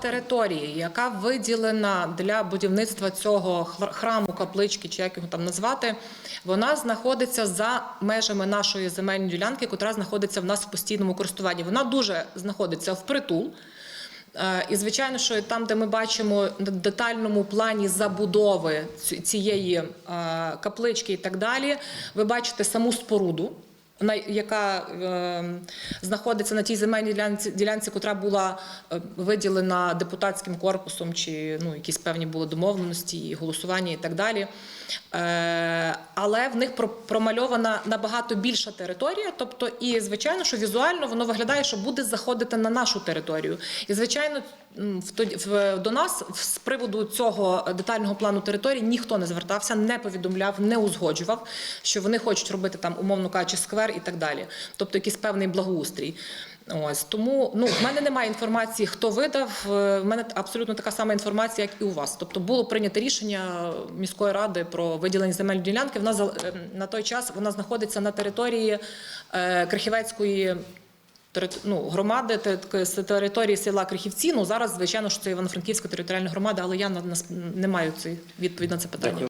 території, яка виділена для будівництва цього храму, каплички, чи як його там назвати, вона знаходиться за межами нашої земельної ділянки, яка знаходиться в нас в постійному користуванні. Вона дуже знаходиться впритул. Е, І звичайно, що там, де ми бачимо на детальному плані забудови цієї е, каплички і так далі, ви бачите саму споруду. На- Яка е, знаходиться на тій земельній ділянці, ділянці, котра була е, виділена депутатським корпусом, чи ну, якісь певні були домовленості, і голосування і так далі. Е, але в них про- промальована набагато більша територія. Тобто, і звичайно, що візуально воно виглядає, що буде заходити на нашу територію. І звичайно, до нас з приводу цього детального плану території ніхто не звертався, не повідомляв, не узгоджував, що вони хочуть робити там умовно кажучи сквер і так далі. Тобто якийсь певний благоустрій. Ось тому ну в мене немає інформації, хто видав. Е, В мене абсолютно така сама інформація, як і у вас. Тобто було прийнято рішення міської ради про виділення земельної ділянки. Вона е, на той час вона знаходиться на території е, Крихівецької терит- ну, громади з території села Крихівці. Ну зараз, звичайно, що це Івано-Франківська територіальна громада, але я не маю цієї відповідь на це питання.